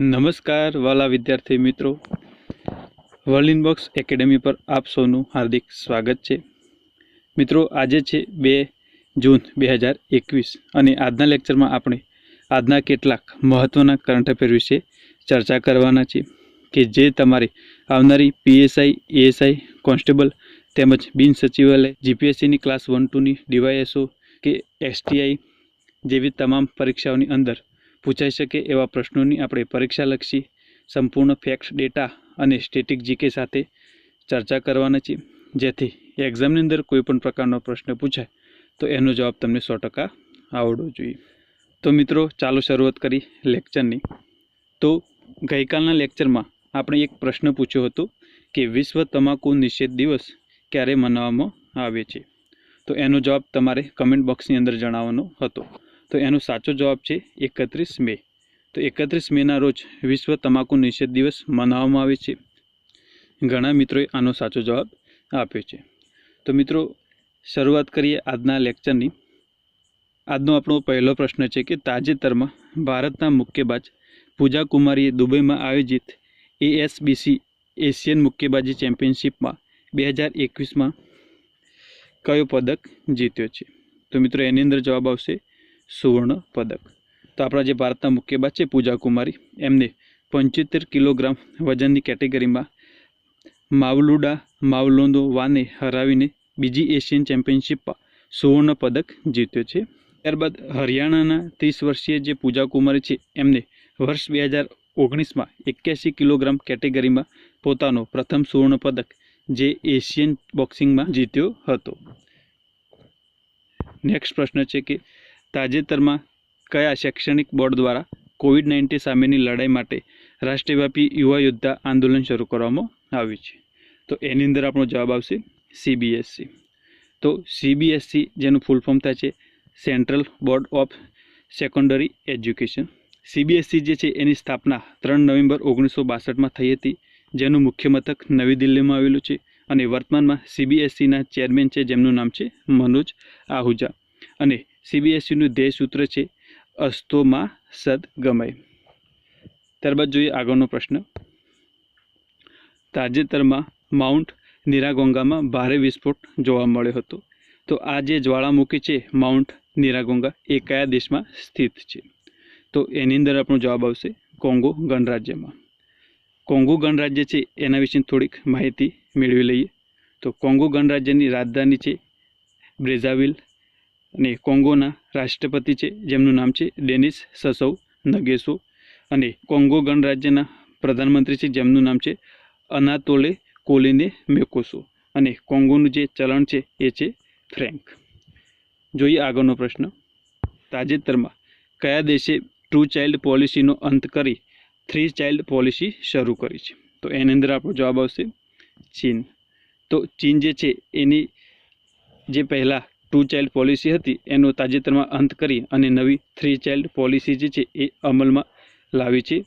નમસ્કાર વાલા વિદ્યાર્થી મિત્રો. વર્લ્ડ ઇનબોક્સ એકેડેમી પર આપ સૌનું હાર્દિક સ્વાગત છે. મિત્રો, આજે છે બે જૂન બે હજાર એકવીસ અને આજના લેક્ચરમાં આપણે આજના કેટલાક મહત્ત્વના કરંટ અફેર વિશે ચર્ચા કરવાના છે કે જે તમારે આવનારી પીએસઆઈ, એએસઆઈ, કોન્સ્ટેબલ તેમજ બિન સચિવાલય, જીપીએસસીની ક્લાસ વન ટુની ડીવાયએસઓ કે એસટીઆઈ જેવી તમામ પરીક્ષાઓની અંદર પૂછાઈ શકે એવા પ્રશ્નોની આપણે પરીક્ષાલક્ષી સંપૂર્ણ ફેક્ટ ડેટા અને સ્ટેટિક જીકે સાથે ચર્ચા કરવાના છીએ. જેથી એક્ઝામની અંદર કોઈ પણ પ્રકારનો પ્રશ્ન પૂછાય, તો એનો જવાબ તમને સો ટકા આવડવો જોઈએ. તો મિત્રો, ચાલો શરૂઆત કરી લેક્ચરની તો ગઈકાલના લેક્ચરમાં આપણે એક પ્રશ્ન પૂછ્યો હતો કે વિશ્વ તમાકુ નિષેધ દિવસ ક્યારે મનાવવામાં આવે છે? તો એનો જવાબ તમારે કમેન્ટ બોક્સની અંદર જણાવવાનો હતો. તો એનો સાચો જવાબ છે એકત્રીસ મે. તો એકત્રીસ મેના રોજ વિશ્વ તમાકુ નિષેધ દિવસ મનાવવામાં આવે છે. ઘણા મિત્રોએ આનો સાચો જવાબ આપ્યો છે. તો મિત્રો, શરૂઆત કરીએ આજના લેક્ચરની. આજનો આપણો પહેલો પ્રશ્ન છે કે તાજેતરમાં ભારતના મુક્કેબાજ પૂજા કુમારીએ દુબઈમાં આયોજિત એએસબીસી એશિયન મુક્કેબાજી ચેમ્પિયનશિપમાં બે હજાર એકવીસમાં કયો પદક જીત્યો છે? તો મિત્રો, એની અંદર જવાબ આવશે સુવર્ણ પદક. તો આપણા જે ભારતના મુક્કેબાજ છે પૂજા કુમારી એમને પંચોતેર કિલોગ્રામ વજનની કેટેગરીમાં માવલુડા, માવલોંદો વાને હરાવીને બીજી એશિયન ચેમ્પિયનશિપમાં સુવર્ણ પદક જીત્યો છે. ત્યારબાદ હરિયાણાના ત્રીસ વર્ષીય જે પૂજા કુમારી છે, એમને વર્ષ બે હજાર ઓગણીસમાં એક્યાસી કિલોગ્રામ કેટેગરીમાં પોતાનો પ્રથમ સુવર્ણ પદક જે એશિયન બોક્સિંગમાં જીત્યો હતો. નેક્સ્ટ પ્રશ્ન છે કે તાજેતરમાં કયા શૈક્ષણિક બોર્ડ દ્વારા કોવિડ નાઇન્ટીન સામેની લડાઈ માટે રાષ્ટ્રવ્યાપી યુવા યોદ્ધા આંદોલન શરૂ કરવામાં આવ્યું છે? તો એની અંદર આપણો જવાબ આવશે સીબીએસસી તો સીબીએસસી જેનું ફૂલ ફોર્મ થાય છે central board of secondary education CBSC જે છે એની સ્થાપના ત્રણ નવેમ્બર ઓગણીસો બાસઠમાં થઈ હતી, જેનું મુખ્ય મથક નવી દિલ્હીમાં આવેલું છે અને વર્તમાનમાં સીબીએસસીના ચેરમેન છે, જેમનું નામ છે મનોજ આહુજા. અને સીબીએસસીનું ધ્યેય સૂત્ર છે, અસ્તોમાં સદ ગમાય. ત્યારબાદ જોઈએ આગળનો પ્રશ્ન. તાજેતરમાં માઉન્ટ નિરાગોંગામાં ભારે વિસ્ફોટ જોવા મળ્યો હતો. તો આ જે જ્વાળામુખી છે, માઉન્ટ નિરાગોંગા એ કયા દેશમાં સ્થિત છે? તો એની અંદર આપણો જવાબ આવશે કોંગો ગણરાજ્યમાં. કોંગો ગણરાજ્ય છે, એના વિશે થોડીક માહિતી મેળવી લઈએ. તો કોંગો ગણરાજ્યની રાજધાની છે બ્રેઝાવિલ અને કોંગોના રાષ્ટ્રપતિ છે. જેમનું નામ છે ડેનિસ સસૌ નગેસો અને કોંગો ગણરાજ્યના પ્રધાનમંત્રી છે. જેમનું નામ છે અનાતોલે કોલિને મેકોસો અને કોંગોનું જે ચલણ છે એ છે ફ્રેન્ક. જોઈએ આગળનો પ્રશ્ન. તાજેતરમાં કયા દેશે ટુ ચાઇલ્ડ પોલિસીનો અંત કરી થ્રી ચાઇલ્ડ પોલિસી શરૂ કરી છે? તો એની અંદર આપણો જવાબ આવશે ચીન. તો ચીન જે છે એની જે પહેલાં ટુ ચાઇલ્ડ પોલિસી હતી. એનો તાજેતરમાં અંત કરી અને નવી થ્રી ચાઇલ્ડ પોલિસી જે છે એ અમલમાં લાવી છે.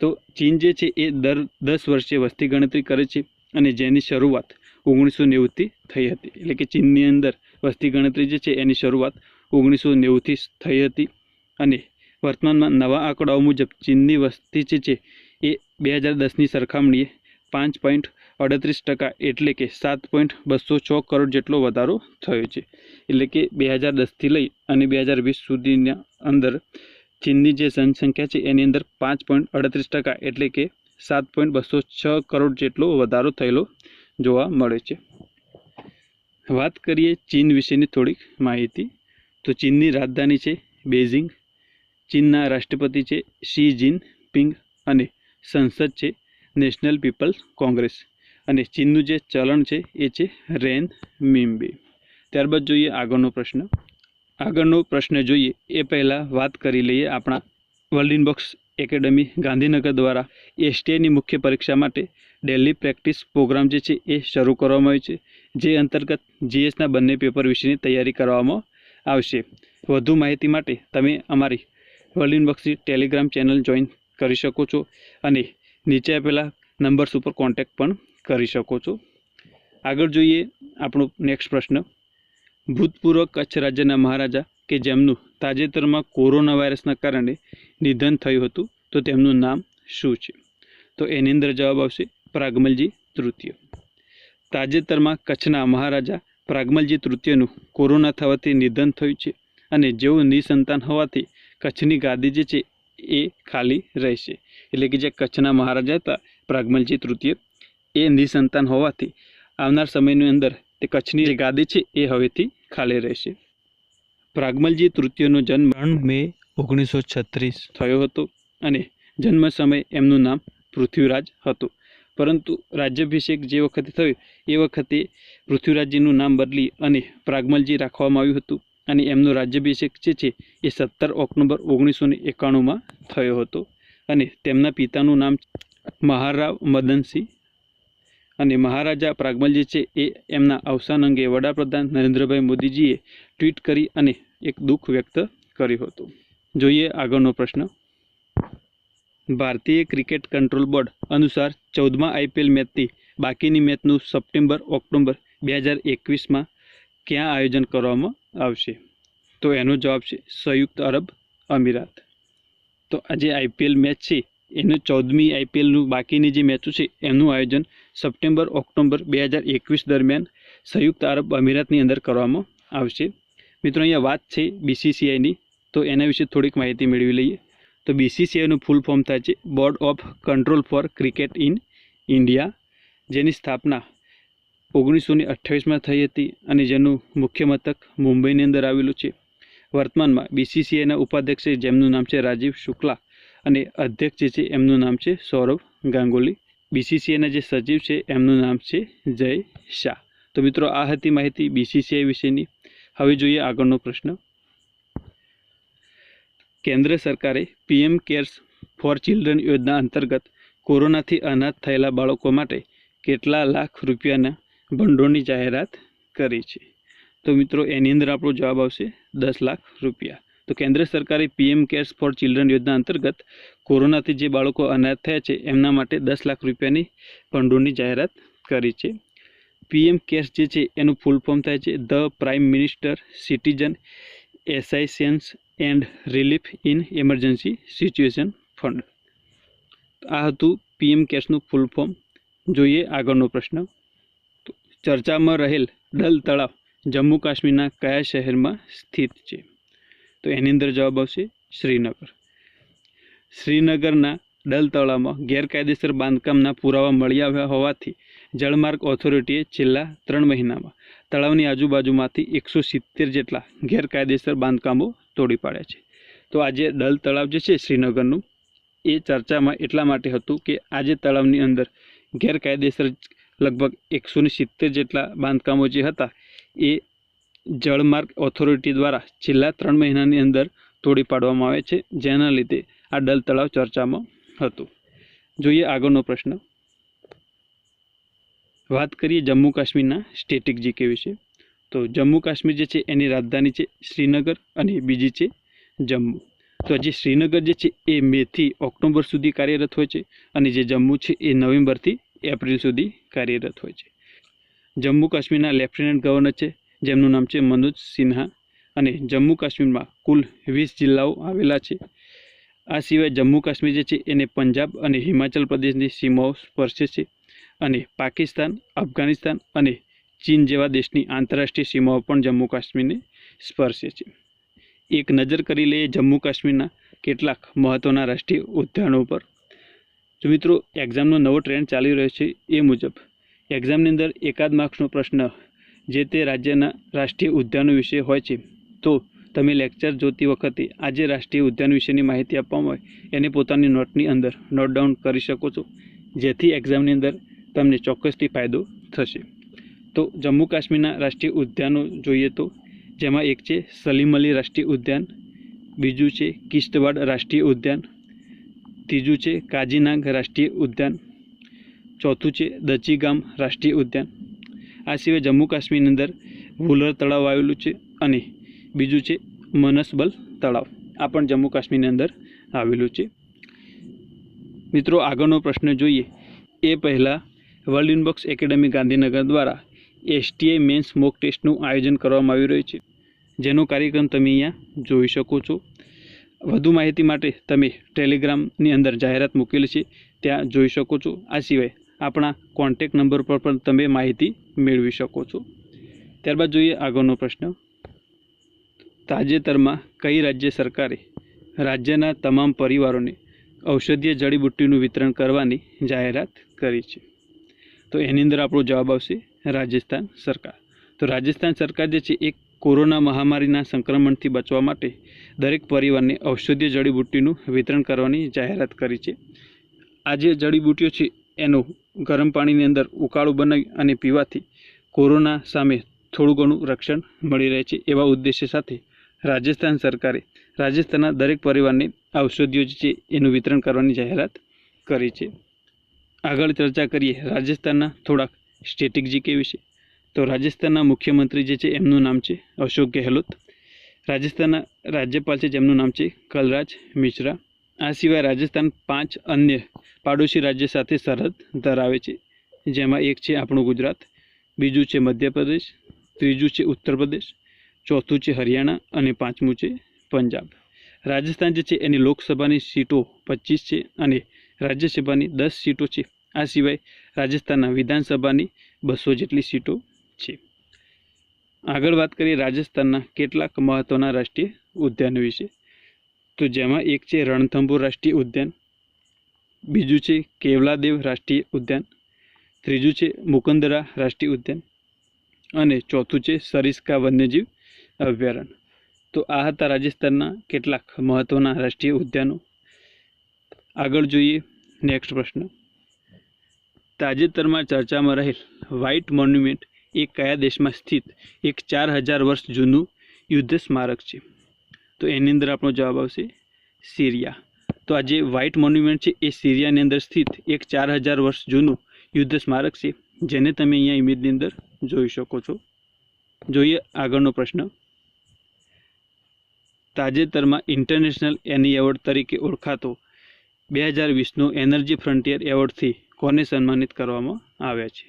તો ચીન જે છે એ દર દસ વર્ષે વસ્તી ગણતરી કરે છે અને જેની શરૂઆત ઓગણીસો નેવુંથી થઈ હતી. એટલે કે ચીનની અંદર વસ્તી ગણતરી જે છે એની શરૂઆત ઓગણીસો નેવુંથી થઈ હતી. અને વર્તમાનમાં નવા આંકડાઓ મુજબ ચીનની વસ્તી જે છે એ બે હજાર દસની સરખામણીએ પાંચ પોઈન્ટ અડત્રીસ ટકા એટલે કે સાત પોઈન્ટ બસો છ કરોડ જેટલો વધારો થયો છે. એટલે કે બે હજાર દસથી લઈ અને બે હજાર વીસ સુધીના અંદર ચીનની જે જનસંખ્યા છે એની અંદર પાંચ પોઈન્ટ અડત્રીસ ટકા એટલે કે સાત પોઈન્ટ બસો છ કરોડ જેટલો વધારો થયેલો જોવા મળે છે. વાત કરીએ ચીન વિશેની થોડીક માહિતી. તો ચીનની રાજધાની છે બેઝિંગ ચીનના રાષ્ટ્રપતિ છે શી જીન પિંગ અને સંસદ છે નેશનલ પીપલ્સ કોંગ્રેસ. અને ચીનનું જે ચલણ છે, એ છે રેન મિમ્બે ત્યારબાદ જોઈએ આગળનો પ્રશ્ન. આગળનો પ્રશ્ન જોઈએ, એ પહેલાં વાત કરી લઈએ આપણા વર્લ્ડ ઇનબોક્સ એકેડમી ગાંધીનગર દ્વારા એસટીઆઈની મુખ્ય પરીક્ષા માટે ડેલી પ્રેક્ટિસ પ્રોગ્રામ જે છે, એ શરૂ કરવામાં આવ્યો છે, જે અંતર્ગત જીએસના બંને પેપર વિશેની તૈયારી કરવામાં આવશે. વધુ માહિતી માટે તમે અમારી વર્લ્ડ ઇનબોક્સની ટેલિગ્રામ ચેનલ જોઈન કરી શકો છો અને નીચે આપેલા નંબર્સ ઉપર કોન્ટેક્ટ પણ કરી શકો છો. આગળ જોઈએ આપણો નેક્સ્ટ પ્રશ્ન. ભૂતપૂર્વ કચ્છ રાજ્યના મહારાજા કે જેમનું તાજેતરમાં કોરોના વાયરસના કારણે નિધન થયું હતું, તો તેમનું નામ શું છે? તો એની અંદર જવાબ આવશે પ્રાગમલજી તૃતીય. તાજેતરમાં કચ્છના મહારાજા પ્રાગમલજી તૃતીયનું કોરોના થવાથી નિધન થયું છે અને જેઓ નિસંતાન હોવાથી કચ્છની ગાદી જે છે એ ખાલી રહેશે. એટલે કે જે કચ્છના મહારાજા હતા પ્રાગમલજી તૃતીય એ નિસંતાન હોવાથી આવનાર સમયની અંદર તે કચ્છની જે ગાદી છે એ હવેથી ખાલી રહેશે. પ્રાગમલજી તૃતીયનો જન્મ ત્રણ મે ઓગણીસો છત્રીસ. થયો હતો અને જન્મ સમયે એમનું નામ પૃથ્વીરાજ હતું. પરંતુ રાજ્યાભિષેક જે વખતે થયો એ વખતે પૃથ્વીરાજજીનું નામ બદલી અને પ્રાગમલજી રાખવામાં આવ્યું હતું અને એમનો રાજ્યાભિષેક જે છે એ સત્તર ઓક્ટોબર ઓગણીસો ને એકાણુંમાં થયો હતો અને તેમના પિતાનું નામ મહારાવ મદનસિંહ અને મહારાજા પ્રાગમલજી છે એ એમના અવસાન અંગે વડાપ્રધાન નરેન્દ્રભાઈ મોદીજીએ ટ્વીટ કરી અને એક દુઃખ વ્યક્ત કર્યું હતું. જોઈએ આગળનો પ્રશ્ન. ભારતીય ક્રિકેટ કંટ્રોલ બોર્ડ અનુસાર ચૌદમા આઈપીએલ મેચથી બાકીની મેચનું સપ્ટેમ્બર ઓક્ટોબર બે હજાર એકવીસમાં ક્યાં આયોજન કરવામાં આવશે? તો એનો જવાબ છે સંયુક્ત અરબ અમીરાત. તો આજે આઈપીએલ મેચ છે એનું ચૌદમી આઈપીએલનું બાકીની જે મેચો છે એનું આયોજન સપ્ટેમ્બર ઓક્ટોબર બે હજાર એકવીસ દરમિયાન સંયુક્ત આરબ અમીરાતની અંદર કરવામાં આવશે. મિત્રો, અહીંયા વાત છે બીસીસીઆઈની તો એના વિશે થોડીક માહિતી મેળવી લઈએ. તો બીસીસીઆઈનું ફૂલ ફોર્મ થાય છે board of control for cricket in India જેની સ્થાપના ઓગણીસો ને અઠ્ઠાવીસમાં થઈ હતી અને જેનું મુખ્ય મથક મુંબઈની અંદર આવેલું છે. વર્તમાનમાં બીસીસીઆઈના ઉપાધ્યક્ષ જેમનું નામ છે રાજીવ શુક્લા. અને અધ્યક્ષ જે છે, એમનું નામ છે સૌરવ ગાંગુલી. બીસીસીઆઈના જે સચિવ છે, એમનું નામ છે જય શાહ. તો મિત્રો, આ હતી માહિતી બીસીસીઆઈ વિશેની. હવે જોઈએ આગળનો પ્રશ્ન. કેન્દ્ર સરકારે પીએમ કેર્સ ફોર ચિલ્ડ્રન યોજના અંતર્ગત કોરોનાથી અનાથ થયેલા બાળકો માટે કેટલા લાખ રૂપિયાના ભંડોળની જાહેરાત કરી છે? તો મિત્રો, એની અંદર આપણો જવાબ આવશે દસ લાખ રૂપિયા. તો કેન્દ્ર સરકારે પીએમ કેર્સ ફોર ચિલ્ડ્રન યોજના અંતર્ગત કોરોનાથી જે બાળકો અનાથ થયા છે, એમના માટે દસ લાખ રૂપિયાની ભંડોળની જાહેરાત કરી છે. પીએમ કેર્સ જે છે, એનું ફૂલ ફોર્મ થાય છે, the prime minister citizen assistance and relief in emergency situation fund. આ હતું પીએમ કેર્સનું ફૂલ ફોર્મ. જોઈએ આગળનો પ્રશ્ન. ચર્ચામાં રહેલ ડલ તળાવ જમ્મુ કાશ્મીરના કયા શહેરમાં સ્થિત છે? તો એની અંદર જવાબ આવશે શ્રીનગર. શ્રીનગરના ડલ તળાવમાં ગેરકાયદેસર બાંધકામના પુરાવા મળી આવ્યા હોવાથી જળમાર્ગ ઓથોરિટીએ છેલ્લા ત્રણ મહિનામાં તળાવની આજુબાજુમાંથી એકસો સિત્તેર જેટલા ગેરકાયદેસર બાંધકામો તોડી પાડ્યા છે. તો આજે ડલ તળાવ જે છે શ્રીનગરનું, એ ચર્ચામાં એટલા માટે હતું કે આજે તળાવની અંદર ગેરકાયદેસર લગભગ એકસો સિત્તેર જેટલા બાંધકામો જે હતા, એ જળમાર્ગ ઓથોરિટી દ્વારા છેલ્લા ત્રણ મહિનાની અંદર તોડી પાડવામાં આવે છે, જેના લીધે આ ડલ તળાવ ચર્ચામાં હતું. જોઈએ આગળનો પ્રશ્ન. વાત કરીએ જમ્મુ કાશ્મીરના સ્ટેટિક જીકે વિશે. તો જમ્મુ કાશ્મીર જે છે, એની રાજધાની છે શ્રીનગર અને બીજી છે જમ્મુ. તો જે શ્રીનગર જે છે, એ મેથી ઓક્ટોબર સુધી કાર્યરત હોય છે અને જે જમ્મુ છે, એ નવેમ્બરથી એપ્રિલ સુધી કાર્યરત હોય છે. જમ્મુ કાશ્મીરના લેફ્ટનન્ટ ગવર્નર છે જેમનું નામ છે મનોજ સિન્હા અને જમ્મુ કાશ્મીરમાં કુલ વીસ જિલ્લાઓ આવેલા છે. આ સિવાય જમ્મુ કાશ્મીર જે છે એને પંજાબ અને હિમાચલ પ્રદેશની સીમાઓ સ્પર્શે છે અને પાકિસ્તાન, અફઘાનિસ્તાન અને ચીન જેવા દેશની આંતરરાષ્ટ્રીય સીમાઓ પણ જમ્મુ કાશ્મીરને સ્પર્શે છે. એક નજર કરી લઈએ જમ્મુ કાશ્મીરના કેટલાક મહત્ત્વના રાષ્ટ્રીય ઉદ્યાનો પર. જો મિત્રો એક્ઝામનો નવો ટ્રેન્ડ ચાલી રહ્યો છે એ મુજબ. એક્ઝામની અંદર એકાદ માર્ક્સનો પ્રશ્ન જે તે રાજ્યના રાષ્ટ્રીય ઉદ્યાનો વિશે હોય છે. તો તમે લેક્ચર જોતી વખતે આજે રાષ્ટ્રીય ઉદ્યાન વિશેની માહિતી આપવામાં હોય, એને પોતાની નોટની અંદર નોટ ડાઉન કરી શકો છો. જેથી એક્ઝામની અંદર તમને ચોક્કસથી ફાયદો થશે. તો જમ્મુ કાશ્મીરના રાષ્ટ્રીય ઉદ્યાનો જોઈએ તો, જેમાં એક છે સલીમ અલી રાષ્ટ્રીય ઉદ્યાન, બીજું છે કિશ્તવાડ રાષ્ટ્રીય ઉદ્યાન, ત્રીજું છે કાજીનાગ રાષ્ટ્રીય ઉદ્યાન, ચોથું છે દચીગામ રાષ્ટ્રીય ઉદ્યાન આ સિવાય જમ્મુ કાશ્મીરની અંદર વુલર તળાવ આવેલું છે અને બીજું છે મનસબલ તળાવ. આ પણ જમ્મુ કાશ્મીરની અંદર આવેલું છે. મિત્રો, આગળનો પ્રશ્ન જોઈએ. એ પહેલાં વર્લ્ડ ઇનબોક્સ એકેડમી ગાંધીનગર દ્વારા એસટીઆઈ મેન્સ મોક ટેસ્ટનું આયોજન કરવામાં આવી રહ્યું છે. જેનો કાર્યક્રમ તમે અહીંયા જોઈ શકો છો. વધુ માહિતી માટે તમે ટેલિગ્રામની અંદર જાહેરાત મૂકેલી છે, ત્યાં જોઈ શકો છો. આ સિવાય આપણા કોન્ટેક નંબર પર પણ તમે માહિતી મેળવી શકો છો. ત્યારબાદ જોઈએ આગળનો પ્રશ્ન. તાજેતરમાં કઈ રાજ્ય સરકારે રાજ્યના તમામ પરિવારોને ઔષધીય જડીબુટ્ટીનું વિતરણ કરવાની જાહેરાત કરી છે? તો એની અંદર આપણો જવાબ આવશે રાજસ્થાન સરકાર. તો રાજસ્થાન સરકાર જે છે એક કોરોના મહામારીના સંક્રમણથી બચવા માટે દરેક પરિવારને ઔષધીય જડીબુટ્ટીનું વિતરણ કરવાની જાહેરાત કરી છે. આ જે જડીબુટ્ટીઓ છે, એનું ગરમ પાણીની અંદર ઉકાળું બનાવી અને પીવાથી કોરોના સામે થોડું ઘણું રક્ષણ મળી રહે છે એવા ઉદ્દેશ્ય સાથે રાજસ્થાન સરકારે રાજસ્થાનના દરેક પરિવારને ઔષધિઓ જે છે એનું વિતરણ કરવાની જાહેરાત કરી છે. આગળ ચર્ચા કરીએ રાજસ્થાનના થોડાક સ્ટેટિક જીકે વિશે તો રાજસ્થાનના મુખ્યમંત્રી જે છે એમનું નામ છે અશોક ગેહલોત. રાજસ્થાનના રાજ્યપાલ છે જેમનું નામ છે કલરાજ મિશ્રા. આ સિવાય રાજસ્થાન પાંચ અન્ય પાડોશી રાજ્ય સાથે સરહદ ધરાવે છે. જેમાં એક છે આપણું ગુજરાત, બીજું છે મધ્યપ્રદેશ, ત્રીજું છે ઉત્તર પ્રદેશ ચોથું છે હરિયાણા અને પાંચમું છે પંજાબ. રાજસ્થાન જે છે એની લોકસભાની સીટો પચીસ છે અને રાજ્યસભાની દસ સીટો છે. આ સિવાય રાજસ્થાનના વિધાનસભાની બસો જેટલી સીટો છે. આગળ વાત કરીએ રાજસ્થાનના કેટલાક મહત્ત્વના રાષ્ટ્રીય ઉદ્યાનો વિશે. તો જેમાં એક છે રણથંભોર રાષ્ટ્રીય ઉદ્યાન, બીજું છે કેવલાદેવ રાષ્ટ્રીય ઉદ્યાન, ત્રીજું છે મુકંદરા રાષ્ટ્રીય ઉદ્યાન અને ચોથું છે સરિસ્કા વન્યજીવ અભયારણ્ય. તો આ હતા રાજસ્થાનના કેટલાક મહત્ત્વના રાષ્ટ્રીય ઉદ્યાનો. આગળ જોઈએ નેક્સ્ટ પ્રશ્ન. તાજેતરમાં ચર્ચામાં રહેલ વ્હાઇટ મોન્યુમેન્ટ એ કયા દેશમાં સ્થિત? એક ચાર હજાર વર્ષ જૂનું યુદ્ધ સ્મારક છે. તો એની અંદર આપણો જવાબ આવશે સિરિયા. તો આ જે વ્હાઇટ મોન્યુમેન્ટ છે, એ સિરિયાની અંદર સ્થિત એક ચાર હજાર વર્ષ જૂનું યુદ્ધ સ્મારક છે, જેને તમે અહીંયા ઇમેજની અંદર જોઈ શકો છો. જોઈએ આગળનો પ્રશ્ન. તાજેતરમાં ઇન્ટરનેશનલ એની એવોર્ડ તરીકે ઓળખાતો બે હજાર વીસનો એનર્જી ફ્રન્ટિયર એવોર્ડથી કોને સન્માનિત કરવામાં આવ્યા છે?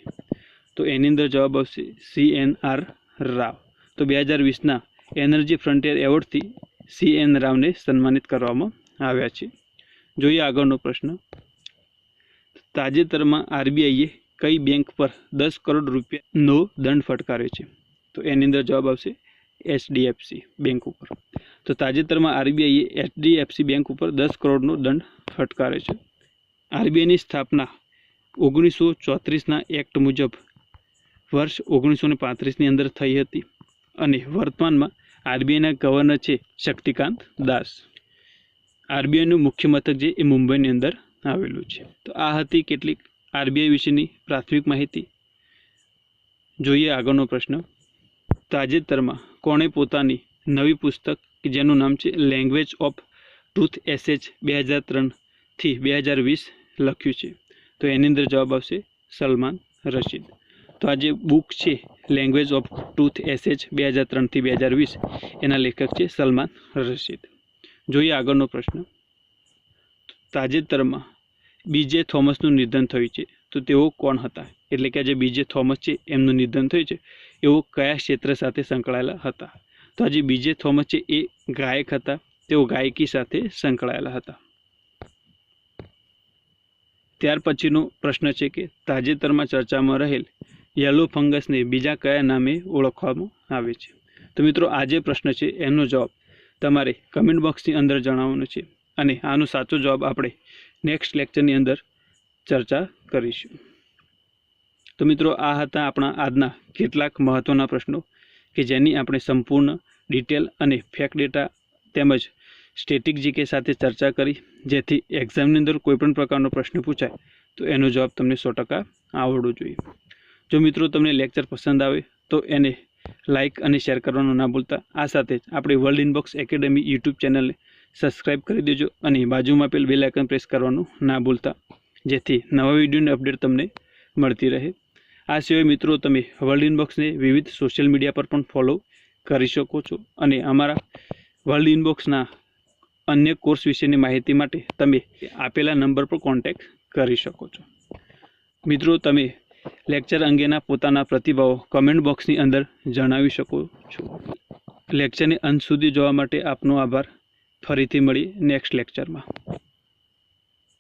તો એની અંદર જવાબ આવશે સી એન આર રાવ. તો બે હજાર વીસના એનર્જી ફ્રન્ટિયર એવોર્ડથી સી એન રાવને સન્માનિત કરવામાં આવ્યા છે. જોઈએ આગળનો પ્રશ્ન. તાજેતરમાં આરબીઆઈએ કઈ બેંક પર દસ કરોડ રૂપિયાનો દંડ ફટકાર્યો છે? તો એની અંદર જવાબ આવશે એચડીએફસી બેંક ઉપર. તો તાજેતરમાં આરબીઆઈએ એચડીએફસી બેંક ઉપર દસ કરોડનો દંડ ફટકાર્યો છે. આરબીઆઈની સ્થાપના ઓગણીસો ચોત્રીસના એક્ટ મુજબ વર્ષ ઓગણીસો ને પાંત્રીસની અંદર થઈ હતી અને વર્તમાનમાં આરબીઆઈના ગવર્નર છે શક્તિકાંત દાસ. આરબીઆઈનું મુખ્ય મથક જે એ મુંબઈની અંદર આવેલું છે. તો આ હતી કેટલીક આરબીઆઈ વિશેની પ્રાથમિક માહિતી. જોઈએ આગળનો પ્રશ્ન. તાજેતરમાં કોણે પોતાની નવી પુસ્તક કે જેનું નામ છે લેંગ્વેજ ઓફ ટ્રુથ એસેજ બે હજાર ત્રણથી બે હજાર વીસ લખ્યું છે. તો એની અંદર જવાબ આવશે સલમાન રશીદ. તો આ જે બુક છે લેંગ્વેજ ઓફ ટૂથ એસેજ બે હજાર ત્રણથી બે હજાર વીસ. એના લેખક છે સલમાન રશીદ. જોઈએ આગળનો પ્રશ્ન. તાજેતરમાં બીજે થોમસનું નિધન થયું છે. તો તેઓ કોણ હતા? એટલે કે આજે બીજે થોમસ છે, એમનું નિધન થયું છે. એઓ કયા ક્ષેત્ર સાથે સંકળાયેલા હતા? તો આજે બીજે થોમસ છે, એ ગાયક હતા. તેઓ ગાયકી સાથે સંકળાયેલા હતા. ત્યાર પછીનો પ્રશ્ન છે કે તાજેતરમાં ચર્ચામાં રહેલ યલો ફંગસને બીજા કયા નામે ઓળખવામાં આવે છે? તો મિત્રો આ જે પ્રશ્ન છે, એનો જવાબ તમારે કમેન્ટ બોક્સની અંદર જણાવવાનો છે અને આનો સાચો જવાબ આપણે નેક્સ્ટ લેક્ચરની અંદર ચર્ચા કરીશું. તો મિત્રો, આ હતા આપણા આજના કેટલાક મહત્ત્વના પ્રશ્નો કે જેની આપણે સંપૂર્ણ ડિટેલ અને ફેક ડેટા તેમજ સ્ટેટિક જીકે સાથે ચર્ચા કરી. જેથી એક્ઝામની અંદર કોઈપણ પ્રકારનો પ્રશ્ન પૂછાય, તો એનો જવાબ તમને સો ટકા આવડવો જોઈએ. જો મિત્રો તમને લેક્ચર પસંદ આવે, તો એને લાઇક અને શેર કરવાનું ના ભૂલતા. આ સાથે જ આપણી વર્લ્ડ ઇનબોક્સ એકેડમી યુટ્યુબ ચેનલને સબસ્ક્રાઇબ કરી દેજો અને બાજુમાં પેલ બેલ આઇકન પ્રેસ કરવાનું ના ભૂલતા. જેથી નવા વિડીયોની અપડેટ તમને મળતી રહે. આ સિવાય મિત્રો તમે વર્લ્ડ ઇનબોક્સને વિવિધ સોશિયલ મીડિયા પર પણ ફોલો કરી શકો છો અને અમારા વર્લ્ડ ઇનબોક્સના અન્ય કોર્સ વિશેની માહિતી માટે તમે આપેલા નંબર પર કોન્ટેક્ટ કરી શકો છો. મિત્રો તમે લેક્ચર અંગેના પોતાના પ્રતિભાવો કમેન્ટ બોક્સની અંદર જણાવી શકો છો. લેક્ચરને અંત સુધી જોવા માટે આપનો આભાર. ફરીથી મળી નેક્સ્ટ લેક્ચરમાં